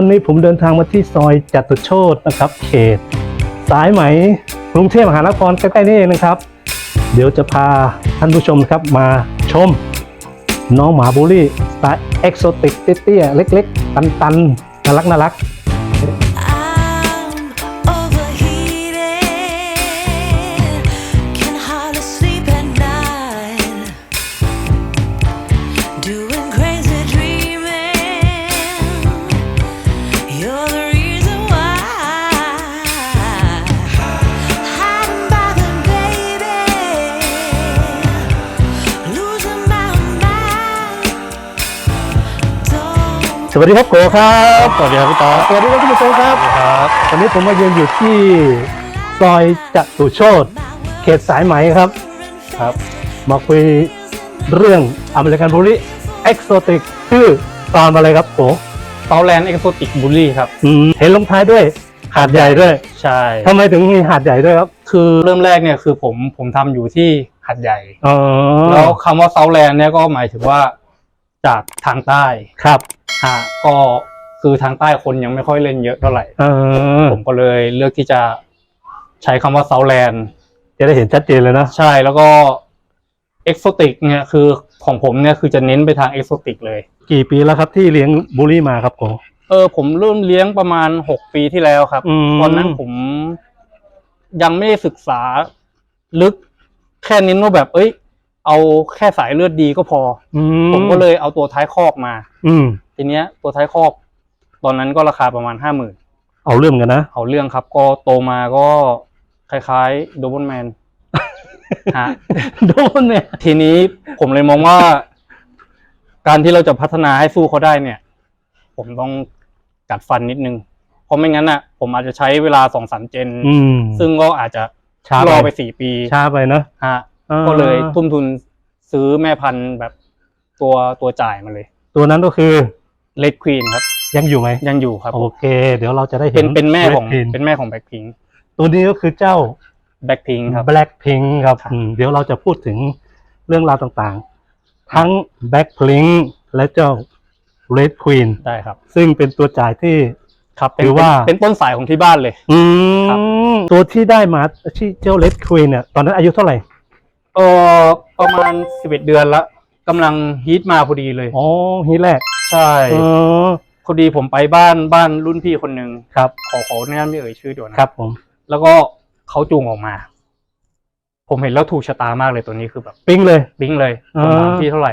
วันนี้ผมเดินทางมาที่ซอยจตุโชตนะครับ เขต สายไหมกรุงเทพมหานครใกล้ๆนี่เองนะครับ เดี๋ยวจะพาท่านผู้ชมครับมาชม น้องหมาบูลี่สไตล์เอ็กโซติกเตี้ยๆเล็ก ๆ ตันๆน่ารักน่ารัก วัสดีครับโกครับสวัสดีครับพี่ต๊อบสวัสดีครับท่านผู้ชมครับครับวันนี้ผมมายืนอยู่ที่ซอยจตุโชตเขตสายไหมครับครับ มาคุยเรื่องอเมริกันบูลลี่เอ็กโซติกชื่อตอนอะไรครับโกเซาแลนด์เอ็กโซติกบูลลี่ครับอืมเห็นลงท้ายด้วยหาดใหญ่ด้วย ใช่ทำไมถึงมีหาดใหญ่ด้วยครับ คือเริ่มแรกเนี่ยคือผมผมทำอยู่ที่หัดใหญ่อ๋อแล้วคำว่าเซาแลนด์เนี่ยก็หมายถึงว่า จากทางใต้ครับฮะก็คือทางใต้คนยังไม่ค่อยเล่นเยอะเท่าไหร่เออผมก็เลยเลือกที่จะใช้คำว่าเซาแลนด์ จะได้เห็นชัดเจนเลยนะ ใช่แล้วก็เอ็กโซติกเนี่ยคือของผมเนี่ยคือจะเน้นไปทางเอ็กโซติกเลย กี่ปีแล้วครับที่เลี้ยงบูลลี่มาครับโก เออผมเริ่มเลี้ยงประมาณหกปีที่แล้วครับ อืม ตอนนั้นผมยังไม่ได้ศึกษาลึกแค่นิ้นว่าแบบ เอ้ย เอาแค่สายเลือดดีก็พอ อือผมก็เลยเอาตัวท้ายคอกมา อืม ทีเนี้ยตัวท้ายคอก ตอนนั้นก็ราคาประมาณห้าหมื่นเอาเรื่องกันนะเอาเรื่องครับ ก็โตมาก็คล้ายๆโดบ l แมนฮะโดนเนี่ย ทีนี้ผมเลยมองว่า การที่เราจะพัฒนาให้สู้เขาได้เนี่ย ผมต้องกัดฟันนิดนึง เพราะไม่งั้นอะ ผมอาจจะใช้เวลาสองสามเจน อืมซึ่งก็อาจจะช้ารอไปไปสี่ปีช้าไปนะฮะอ่า ก็เลยทุ่มทุนซื้อแม่พันธุ์แบบตัวตัวจ่ายมาเลย ตัวนั้นก็คือเลดควีนครับ ยังอยู่ไหมยังอยู่ครับ โอเค เดี๋ยวเราจะได้เห็เป็นน เป็นแม่ของ Red Pin เป็นแม่ของแบ็คพิงตัวนี้ก็คือเจ้า แบ็คพิงครับ Blackpink ครับครับอืมเดี๋ยวเราจะพูดถึงเรื่องราวต่างๆ ทั้ง Blackpink และเจ้า Red Queen ได้ครับซึ่งเป็นตัวจ่ายที่ ครับเป็นถือว่า เป็นเป็นต้นสายของที่บ้านเลย อืครับมตัวที่ได้มาที่เจ้า Red Queen เนี่ยตอนนั้นอายุเท่าไหร่ เออประมาณสิบเอ็ดเดือนละกำลังฮีทมาพอดีเลย อ๋อฮีแรกใช่เออพอดีผมไปบ้านบ้านรุ่นพี่คนหนึ่งครับขอขอแนะนำไม่เอ่ยชื่อเดี๋ยวนะครับผม แล้วก็เขาจูงออกมา ผมเห็นแล้วถูกชะตามากเลยตัวนี้คือแบบปิ้งเลยบิ้งเลยอ่าผมถามพี่เท่าไหร่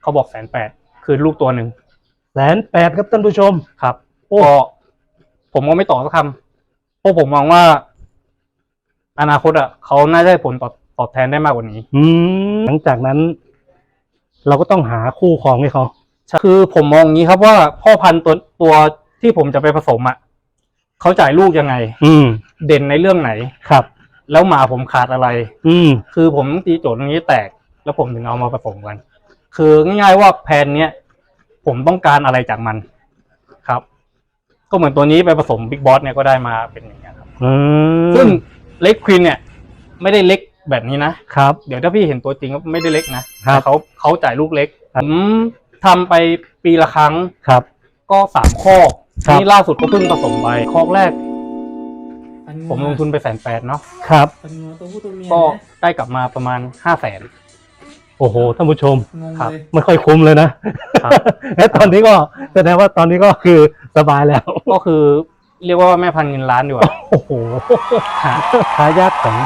เขาบอกแสนแปดคือลูกตัวหนึ่งแสนแปดครับท่านผู้ชม ครับโอ้ ก็ผมก็ไม่ต่อสักคำเพราะผมมองว่า อนาคตอะเขาน่าจะได้ผลตอบ ตอบแทนได้มากกว่านี้ อืมหลังจากนั้น เราก็ต้องหาคู่ครองให้เขาคือผมมองอย่างนี้ครับว่าพ่อพันธุ์ตัวตัวที่ผมจะไปผสมอะเขาจ่ายลูกยังไง อืม เด่นในเรื่องไหนครับ แล้วหมาผมขาดอะไร อืม คือผมตีโจทย์ตรงนี้แตก แล้วผมถึงเอามาผสมกัน คือง่ายๆว่าแพนเนี้ยผมต้องการอะไรจากมัน ครับ ก็เหมือนตัวนี้ไปผสมบิ๊กบอสเนี่ยก็ได้มาเป็นอย่างเงี้ยครับอืมซึ่งเล็กควีนเนี่ย ไม่ได้เล็ก แบบนี้นะครับ เดี๋ยวถ้าพี่เห็นตัวจริงก็ไม่ได้เล็กนะครับแต่เขาเขาจ่ายลูกเล็กครัผบมทำไปปีละครั้งครับ ก็สามข้อครับ นี่ล่าสุดก็เพิ่งผสมไปข้อแรก ผมลงทุนไปแสนแปดเนาะครับเป็นงัวตัวผู้ตัวเมียก็นะได้กลับมาประมาณห้าแสน โอ้โหท่านผู้ชม งงครับ เลยไม่ค่อยคุ้มเลยนะครับ และตอนนี้ก็แสดงว่าตอนนี้ก็คือสบายแล้ว ก็คือเรียกว่าแม่พันธุ์เงินล้านดีกว่าโอ้โหทายาทของ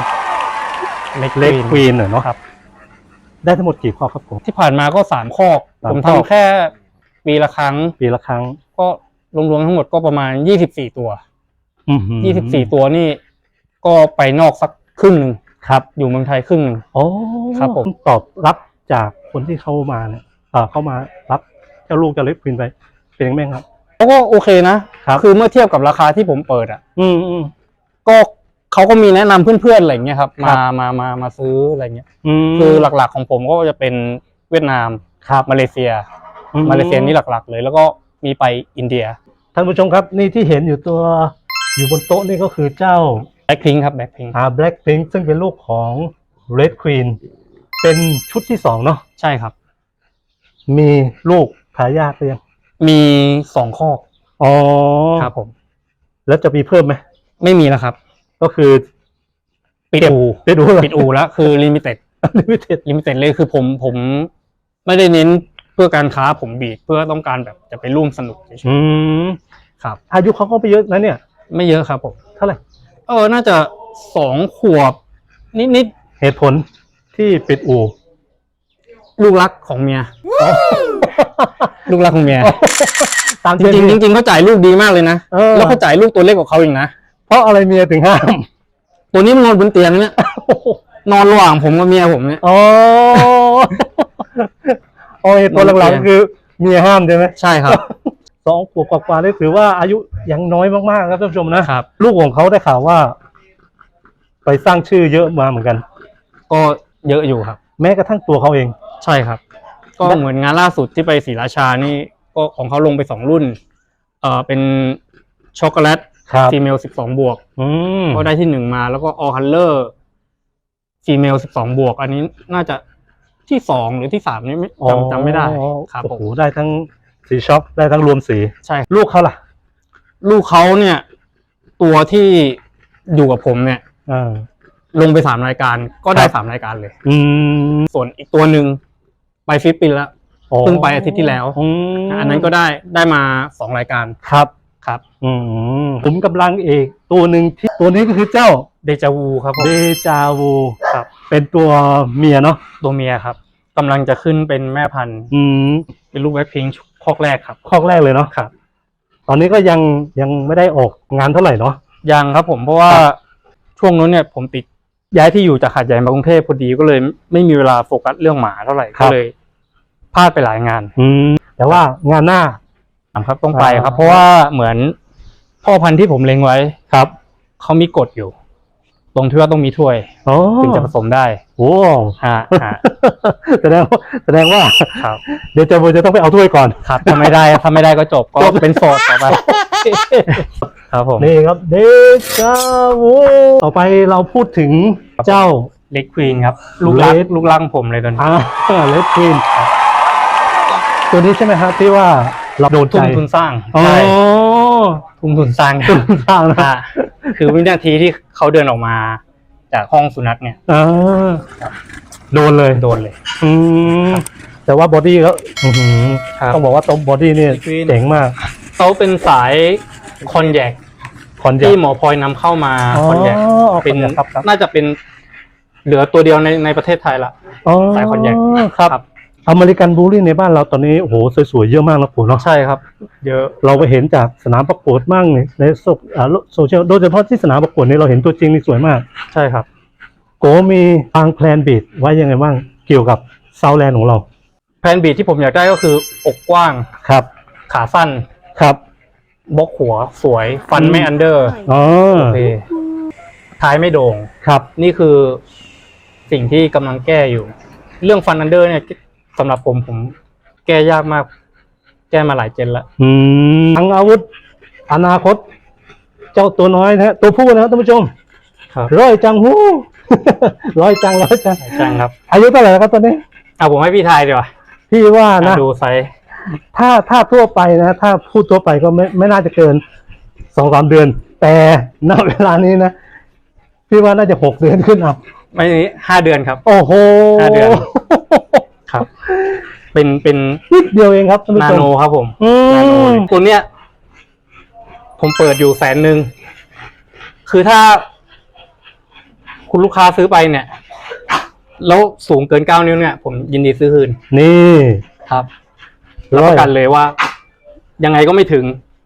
เล็กเล็กคควีวีนนเนาะครับ ได้ทั้งหมดกี่ข้อครับผม ที่ผ่านมาก็สามข้อสามผมข้อ ทำแค่ปีละครั้ง ปีละครั้งก็รวมๆทั้งหมดก็ประมาณยี่สิบสี่ตัวอื้อหือยี่สิบสี่ตัวนี่ ก็ไปนอกสักครึ่งหนึ่งครับอยู่เมืองไทยครึ่งหนึ่ง โอ้ครับผม ตอบรับจากคนที่เข้ามาเนี่ยเอ่อเข้ามารับเจ้าลูกเจ้าเล็กควีนไป เป็นยังไงครับ เขาก็โอเคนะครับอเมื่อเทียบกับราคาที่ผมเปิดอะ อืมอืมก็ เขาก็มีแนะนำเพื่อนๆอะไรอย่างเงี้ยครับครัมาบมามามาซื้ออะไรเงี้ยอืมคือหลักๆของผมก็จะเป็นเวียดนามครับมาเลเซียอืมาเลเซียนี่หลักๆ เลย แล้วก็มีไปอินเดียท่านผู้ชมครับนี่ที่เห็นอยู่ตัวอยู่บนโต๊ะนี่ก็คือเจ้าแบ็คพิงครับแบ็คพิงอ่า Blackpink ซึ่งเป็นลูกของ Red Queen เป็นชุดที่สองเนาะใช่ครับ มีลูกทายาทหรือยังมีสองข้อออ๋อครับผม แล้วจะมีเพิ่มไหมไม่มีแล้วครับ ก็คือปิดเก็บอูไปดูเลยปิดอูแล้วคือลิมิเต็ดลิมิเต็ดลิมิเต็ดเลยคือผมผมไม่ได้เน้นเพื่อการค้าผมบีดเพื่อต้องการแบบจะไปร่วมสนุกเฉยอืมๆครับ อายุเขาก็ไปเยอะนะเนี่ย ไม่เยอะครับผมเท่าไหร่เออน่าจะสองขวบ นิดเหตุผลที่ปิดอู่ๆลูกรักของเมียลูกรักของเมียตามจริงๆจริงๆเขาจ่ายลูกดีมากเลยนะเออแล้วเขาจ่ายลูกตัวเล็กกว่าเขาอีกนะ เพราะอะไรเมียถึงห้าม ตัวนี้มันนอนบนเตียงเนี่ยนอนระหว่างผมกับเมียผมเนี่ย อ๋อโอ้ยตัวหลังๆคือเมียห้ามใช่ไหมใช่ครับ สองขวบกว่าๆนี่ถือว่าอายุยังน้อยมากๆครับท่านผู้ชมนะครับ ลูกของเขาได้ข่าวว่า ไปสร้างชื่อเยอะมาเหมือนกัน ก็เยอะอยู่ครับ แม้กระทั่งตัวเขาเอง ใช่ครับ ก็เหมือนงานล่าสุดที่ไปศรีราชานี่ ก็ของเขาลงไปสองรุ่น เอ่อเป็นช็อกโกแลต ครับฟีเมลสิบสองบวกอืมก็ได้ที่หนึ่งมาแล้วก็ออคัลเลอร์ฟีเมลสิบสองบวก อันนี้น่าจะที่สองหรือที่สามนี่ไม่จำจำไม่ได้ครับโอ้ผโหมได้ทั้งสีช็อปได้ทั้งรวมสี ใช่ ลูกเขาล่ะลูกเขาเนี่ย ตัวที่อยู่กับผมเนี่ย อ่า ลงไปสามรายการก็ได้ครับ สามรายการเลย อืมส่วนอีกตัวหนึ่งไปฟิลิปปินส์แล้วเพิ่งไปอาทิตย์ที่แล้ว อืมอันนั้นก็ได้ได้มาสองรายการ ครับ ครับ อืมผมกำลังเอกตัวหนึ่งที่ตัวนี้ก็คือเจ้าเดจาวูครับผม เดจาวูครับ เป็นตัวเมียเนาะตัวเมียครับกำลังจะขึ้นเป็นแม่พันธุ์ อืมเป็นลูกแบ็คพิงค์คอกแรกครับข้อแรกเลยเนาะครับ ตอนนี้ก็ยังยังไม่ได้ออกงานเท่าไหร่เนาะ ยังครับผมเพราะว่าครับช่วงนู้นเนี่ยผมติดย้ายที่อยู่จากหาดใหญ่มากรุงเทพพอดีก็เลยไม่มีเวลาโฟกัสเรื่องหมาเท่าไหร่ก็เลยพลาดไปหลายงาน อืมแต่ว่างานหน้า ครับต้องไปครับอ่าเพราะว่าเหมือนพ่อพันธุ์ที่ผมเล็งไว้ครับเขามีกฎอยู่ ตรงที่ว่าต้องมีถ้วยโอ้ถึงจะผสมได้โอ้ฮะฮะแสดงว่าแสดงว่าครับเดจาวูจะต้องไปเอาถ้วยก่อนครับถ้าไม่ได้ถ้าไม่ได้ก็จบก็จบเป็นโสดต่อไปครับผมนี่ครับเดจาวูต่อไปเราพูดถึงเจ้าเล็กควีนครับ ลูกรัก Red ลูกรังผมเลยตอนนี้อ่าเลดควีนตัวนี้ใช่ไหมครับที่ว่า เราโดนใจทุ่มทุนสร้างอ๋อใช่ทุ่มทุนสร้างตุ้มสร้างนะอะคือวินาทีที่เขาเดินออกมา จากห้องสุนัขเนี่ยอ่าโดนเลยโดนเลย อืมแต่ว่าบอดี้เขาอื้อหือครับต้องบอกว่าตบบอดี้นี่ Green เจ๋งมากเขาเป็นสายคอนแยกคอนเจที่หมอพลอยนำเข้ามาคอนแยกเป็นครับครับน่าจะเป็นเหลือตัวเดียวในในประเทศไทยละสายคอนแยคครับ อเมริกันบูลลี่ในบ้านเราตอนนี้โอ้โหสวยๆเยอะมากนะปู่เนาะใช่ครับ เยอะเราไปเห็นจากสนามประกวดมั่งในโซอ่าโซเชียลโดยเฉพาะที่สนามประกวดนี้เราเห็นตัวจริงนี่สวยมาก ใช่ครับ โกมีทางแพลนบีดไว้ยังไงบ้างเกี่ยวกับเซาแลนด์ของเรา แพนบีทที่ผมอยากได้ก็คืออกกว้างครับ ขาสั้นครับบล็อกหัวสวยฟันอืมไม่อันเดอร์อ๋อโอเคท้ายไม่โด่งครับ นี่คือสิ่งที่กำลังแก้อยู่ เรื่องฟันอันเดอร์เนี่ย สำหรับผมผมแก้ยากมาก แก้มาหลายเจนแล้วอืมทางอาวุธ อนาคต เจ้าตัวน้อยนะฮะตัวผู้นะครับท่านผู้ชม ครับร้อยจังหู ร้อยจังร้อยจัง จังครับอายุเท่าไหร่แล้วครับตอนนี้ เอาผมให้พี่ทายดีกว่าพี่ว่านะ ดูไซส์ถ้าถ้าทั่วไปนะ ถ้าพูดทั่วไปก็ไม่ไม่น่าจะเกินสองสามเดือน แต่ณเวลานี้นะ พี่ว่าน่าจะหกเดือนขึ้นเอาไม่นี้ห้าเดือนครับ โอ้โหห้าเดือน ครับ เป็นเป็นนิดเดียวเองครับท่านผู้นาชม โนครับผมอืนาโนมเลยตัวเนี้ย ผมเปิดอยู่แสนหนึ่งคือถ้า คุณลูกค้าซื้อไปเนี่ย แล้วสูงเกินเก้านิ้วเนี่ย ผมยินดีซื้อคืนนี่ครับรับประกันเลยว่า ยังไงก็ไม่ถึง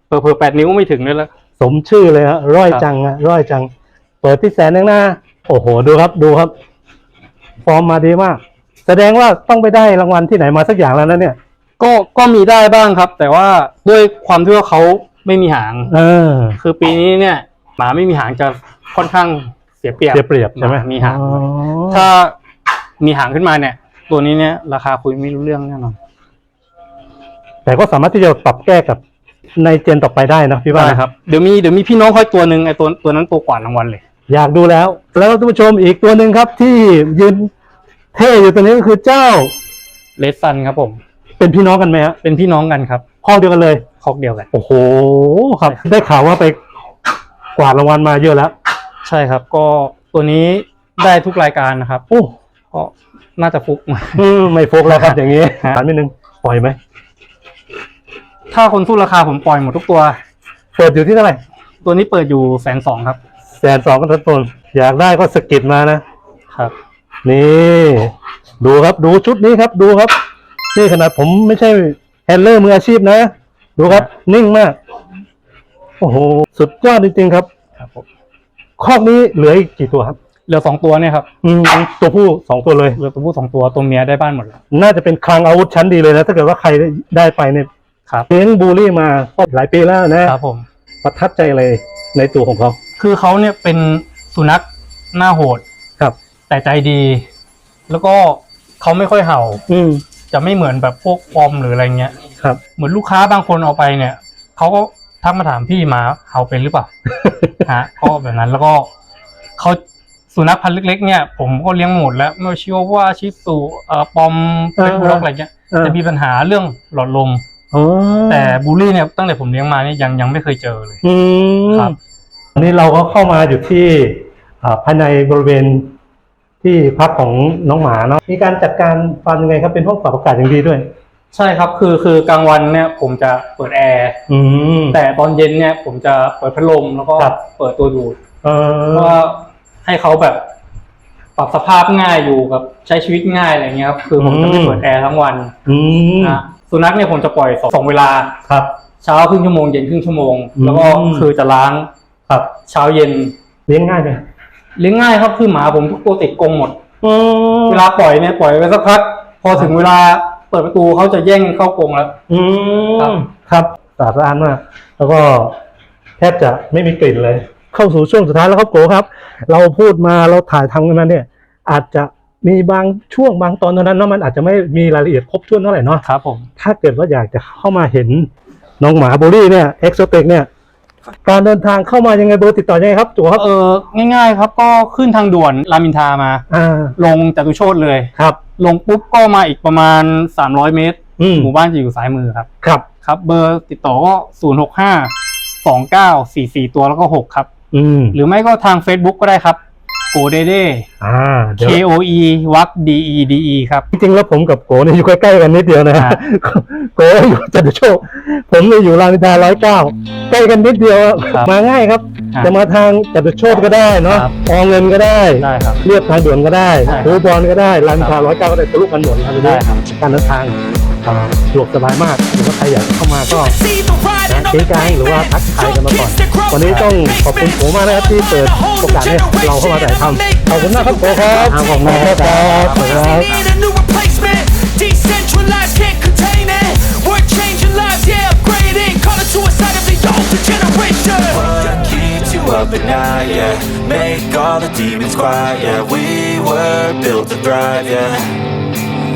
เผลอๆแปดนิ้วก็ไม่ถึงด้วยแล้ว สมชื่อเลยฮะร้อยครับ จังอะร้อยจัง เปิดที่แสนหนึงหน้า โอ้โห ดูครับดูครับ ฟอร์มมาดีมาก แสดงว่าต้องไปได้รางวัลที่ไหนมาสักอย่างแล้วนะเนี่ย ก็ก็มีได้บ้างครับ แต่ว่าด้วยความที่ว่าเขาไม่มีหาง เออ คือปีนี้เนี่ยหมาไม่มีหางจะค่อนข้างเสียเปรียบเสียเปรียบใช่ไหมมีหาง อ๋อถ้ามีหางขึ้นมาเนี่ย ตัวนี้เนี่ยราคาคุยไม่รู้เรื่องแน่นอน แต่ก็สามารถที่จะปรับแก้กับในเจนต่อไปได้นะพี่ว่าได้นะครับ เดี๋ยวมีเดี๋ยวมีพี่น้องค่อยตัวหนึ่งไอ้ตัวตัวนั้นตัวกว่ารางวัลเลย อยากดูแล้ว แล้วท่านผู้ชมอีกตัวหนึ่งครับที่ยืน เท่อยู่ตัวนี้ก็คือเจ้าเลสซันครับผม เป็นพี่น้องกันไหมฮะเป็นพี่น้องกันครับข้อเดียวกันเลย คอกเดียวกัน โอ้โหครับ ได้ข่าวว่าไปกวาดรางวัลมาเยอะแล้ว ใช่ครับ ก็ตัวนี้ได้ทุกรายการนะครับโอ้ก็น่าจะฟุกมา อืมไม่โฟกแล้วครับอย่างนี้ฮะ ถามนิดนึงปล่อยไหมถ้าคนสู้ราคาผมปล่อยหมดทุกตัว เปิดอยู่ที่เท่าไหร่ตัวนี้เปิดอยู่แสนสองครับ แสนสองก็ต้นอยากได้ก็สะกิดมานะครับ นี่ ดูครับดูชุดนี้ครับ ดูครับ นี่ขนาดผมไม่ใช่แฮนด์เลอร์มืออาชีพนะ ดูครับ นิ่งมาก โอ้โห สุดยอดจริงๆครับ ครับผมคอกนี้เหลืออีกกี่ตัวครับ เหลือสองตัวเนี่ยครับ อืมตัวผู้สองตัวเลย เหลือตัวผู้สองตัวตัวเมียได้บ้านหมดแล้วน่าจะเป็นคลังอาวุธชั้นดีเลยนะ ถ้าเกิดว่าใครได้ได้ไปเนี่ยครับเลี้ยงบูลลี่มาก็หลายปีแล้วนะครับผม ประทับใจอะไรในตัวของเขา คือเขาเนี่ยเป็นสุนัขหน้าโหดครับ แต่ใจดี แล้วก็เขาไม่ค่อยเห่า อืม จะไม่เหมือนแบบพวกปอมหรืออะไรเงี้ยครับ เหมือนลูกค้าบางคนเอาไปเนี่ยเขาก็ทักมาถามพี่หมาเห่าเป็นหรือเปล่า ฮะก็แบบนั้นแล้วก็เขาสุนัขพันธุ์เล็กๆเนี่ย ผมก็เลี้ยงหมดแล้วไม่ว่าชิวาว่าชิสุเอ่อปอมเออ เป็นบุลด็อกอะไรเงี้ยเออจะมีปัญหาเรื่องหลอดลม อ๋อแต่บูลลี่เนี่ยตั้งแต่ผมเลี้ยงมาเนี่ยยังยังไม่เคยเจอเลย อืมครับอันนี้เราก็เข้ามาอยู่ที่อ่าภายในบริเวณ ที่พักของน้องหมาเนาะมีการจัดการฟาร์มยังไงครับเป็นห้องปรับอากาศอย่างดีด้วย ใช่ครับคือคือกลางวันเนี่ยผมจะเปิดแอร์อืม แต่ตอนเย็นเนี่ยผมจะเปิดพัดลมแล้วก็ครับ เปิดตัวดูดเอเพราะอว่าให้เขาแบบ ปรับสภาพง่ายอยู่กับใช้ชีวิตง่ายอะไรเงี้ยครับคือผมจะไม่อืมเปิดแอร์ทั้งวันอืมนะสุนัขเนี่ยผมจะปล่อยสองสองเวลา ครับ เช้าครึ่งชั่วโมงเย็นครึ่งชั่วโมงอืมแล้วก็คือจะล้างครับเช้าเย็นเลี้ยงง่ายไหม เลี้ยงง่ายครับคือหมาผมทุกตัวติดกรงหมด อืมเวลาปล่อยเนี่ยปล่อยไปสักพัก พอถึงเวลาเปิดประตูเขาจะแย่งเข้ากรงแล้ว อืครับ มครับสะอาดสะอ้านมาก แล้วก็แทบจะไม่มีกลิ่นเลย เข้าสู่ช่วงสุดท้ายแล้วครับโกครับ เราพูดมาเราถ่ายทำกันมาเนี่ย อาจจะมีบางช่วงบางตอนเท่านั้นเนาะมันอาจจะไม่มีรายละเอียดครบถ้วนเท่าไหร่เนาะ ครับผม ถ้าเกิดว่าอยากจะเข้ามาเห็นน้องหมาบูลลี่เนี่ยเอ็กโซติกเนี่ย การเดินทางเข้ามายังไงเบอร์ติดต่อยังไงครับตัวครับเออง่าย ๆ ครับก็ขึ้นทางด่วนรามอินทรามา อ่าลงจตุโชตเลยครับ ลงปุ๊บก็มาอีกประมาณ 300 เมตร อืมหมู่บ้านจะอยู่ซ้ายมือครับครับ ครับ เบอร์ติดต่อก็ 0 6 5 2 9 4 4 ตัวแล้วก็ 6 ครับ อืมหรือไม่ก็ทาง Facebook ก็ได้ครับ โกเดเด อ่าเดี๋ยว K O E วัก D E D E ครับ จริงๆแล้วผมกับโกเนี่ยอยู่ใกล้ๆกันนิดเดียวนะอ่าโกอยู่จตุโชค ผมเนี่ยอยู่รามอินทราร้อยเก้าใกล้กันนิดเดียวอะมาง่ายครับ ครับจะมาทางจตุโชคก็ได้เนาะครับอเงินก็ได้ ได้ครับ เรียบทางด่วนก็ได้ใช่คูบอลก็ได้รามอินทราร้อยเก้าก็ได้ทะลุกันหมดครับได้ครับการเดินทางอ่า สะดวกสบายมากหรือว่าใครอยากเข้ามาก็ See the riding นะ on ชี้ the กลางหรือว่า pavement. ทักทายกันมาก่อน Kids that grow วันนี้ต้องขอบคุณโกมากนะครับที่เปิดโอกาสให้เราเข้ามาถ่ายทำขอบคุณมากครับโกครับขอบคุณมากครับขอบคุณครับ Need a new replacement. Decentralized, can't contain it. We're changing lives, yeah, upgrading. Call it suicide of the older generation. What keeps you up at night, yeah Make all the demons quiet, yeah We were built to thrive, yeah